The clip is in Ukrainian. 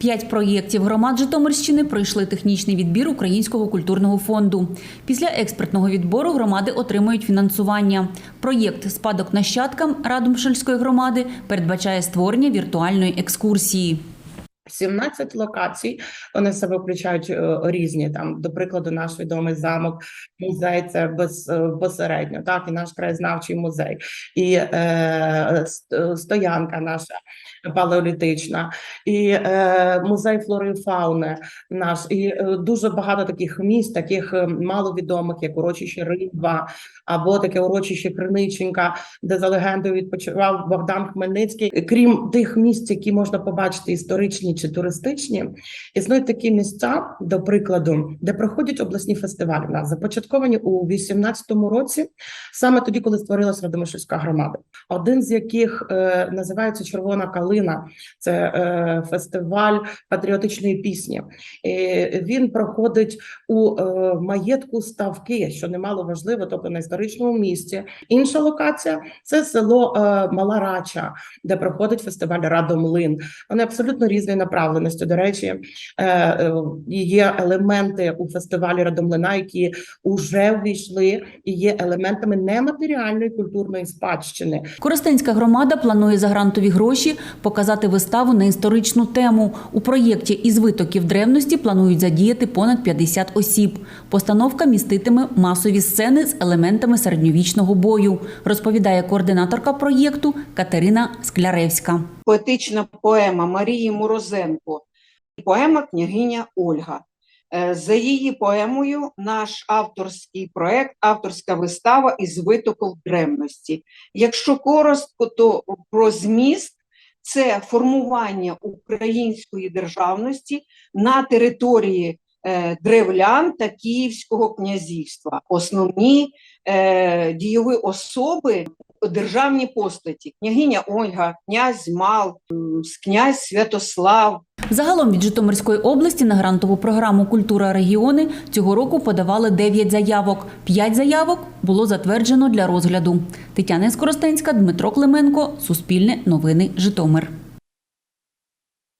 П'ять проєктів громад Житомирщини пройшли технічний відбір Українського культурного фонду. Після експертного відбору громади отримують фінансування. Проєкт Спадок нащадкам Радомшельської громади передбачає створення віртуальної екскурсії. 17 локацій. Вони себе включають е, різні там, до прикладу, наш відомий замок, музей це без, е, безпосередньо, так і наш краєзнавчий музей, і е, е, стоянка наша палеолітична, і е, музей флори і фауни наш, і е, дуже багато таких місць, таких е, маловідомих, як урочище Римба, або таке урочище Криниченка, де за легендою відпочивав Богдан Хмельницький. Крім тих місць, які можна побачити історичні чи туристичні, існують такі місця, до прикладу, де проходять обласні фестивалі. У нас започатковані у 18-му році, саме тоді, коли створилася Радомишльська громада. Один з яких е, називається Червона калина. Це е, фестиваль патріотичної пісні. Він проходить у е, маєтку Ставки, що немало важливо, тобто на історичному місці. Інша локація це село е, Мала Рача, де проходить фестиваль Радомлин. Вони абсолютно різної направленості. До речі, є елементи у фестивалі Радомлина, які вже ввійшли і є елементами нематеріальної культурної спадщини. Коростенська громада планує за грантові гроші показати виставу на історичну тему. У проєкті із витоків древності планують задіяти понад 50 осіб. Постановка міститиме масові сцени з елементами середньовічного бою, розповідає координаторка проєкту Катерина Скляревська. поетична поема Марії Морозенко, поема Княгиня Ольга. Е, За її поемою наш авторський проект, авторська вистава із витоком древності. Якщо коротко, то про зміст це формування української державності на території е, древлян та Київського князівства. Основні дієві дійові особи державні постаті: княгиня Ольга, князь Мал, князь Святослав, Загалом від Житомирської області на грантову програму Культура регіони цього року подавали 9 заявок. 5 заявок було затверджено для розгляду. Тетяна Скоростенська, Дмитро Клименко, Суспільне новини Житомир.